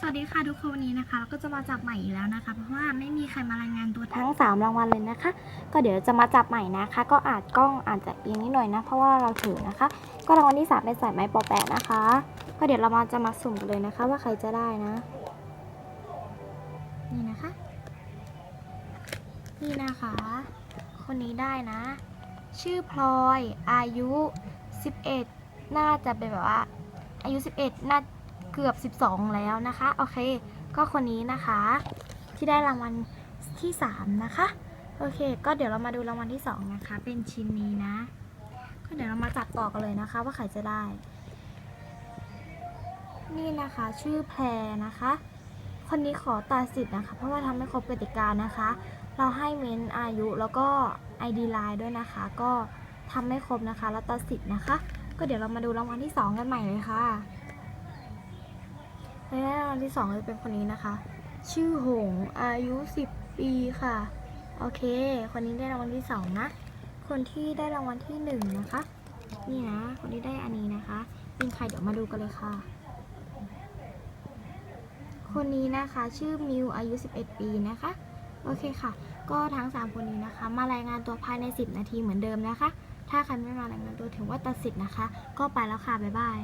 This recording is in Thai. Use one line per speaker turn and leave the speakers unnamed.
สวัสดีค่ะทุกคนวันนี้นะคะเราก็จะมาจับใหม่อีกแล้วนะคะ เพราะว่าไม่มีใครมารายงานตัวทั้
ทั้
ง
ง3รางวัลเลยนะคะ ก็เดี๋ยวจะมาจับใหม่นะคะ ก็อาจกล้องอาจจะเอียงนิดหน่อยนะ เพราะว่าเราถือนะคะ ก็รางวัลที่3เป็นสายไม้ปอแปะนะคะ ก็เดี๋ยวเรามาจะมาสุ่มกันเลยนะคะ ว่าใครจะได้นะ นี่นะคะ นี่นะคะ คนนี้ได้นะ ชื่อพลอยอายุ 11 น่าจะเป็นแบบว่าอายุ 11 น่า เกือบ 12 แล้วนะคะ โอเค ก็คนนี้นะคะ ที่ได้รางวัลที่ 3 นะคะ โอเค ก็เดี๋ยวเรามาดูรางวัลที่ 2 นะคะ เป็นชิ้นนี้นะ ก็เดี๋ยวเรามาจับต่อกันเลยนะคะ ว่าใครจะได้ นี่นะคะชื่อแพรนะคะ คนนี้ขอตัดสิทธิ์นะคะ เพราะว่าทำไม่ครบกติกานะคะ เราให้เม้นอายุแล้วก็ ID ไลน์ด้วยนะคะ ก็ทำไม่ครบนะคะ แล้วตัดสิทธิ์นะคะ ก็เดี๋ยวเรามาดูรางวัลที่ 2 กันใหม่เลยค่ะ และรางวัลที่2จะเป็นคนนี้นะคะ ชื่อหงอายุ 10 ปีค่ะ โอเค คนนี้ได้รางวัลที่2นะ คนที่ได้รางวัลที่1นะคะ นี่นะ คนที่ได้อันนี้นะคะเป็นใครเดี๋ยวมาดูกันเลยค่ะ คนนี้นะคะชื่อมิวอายุ 11 ปีนะคะ โอเคค่ะ ก็ทั้ง 3 คนนี้นะคะ มารายงานตัวภายใน 10 นาทีเหมือนเดิมนะคะ ถ้าใครไม่มารายงานตัวถือว่าตัดสิทธิ์นะคะ ก็ไปแล้วค่ะ บ๊ายบาย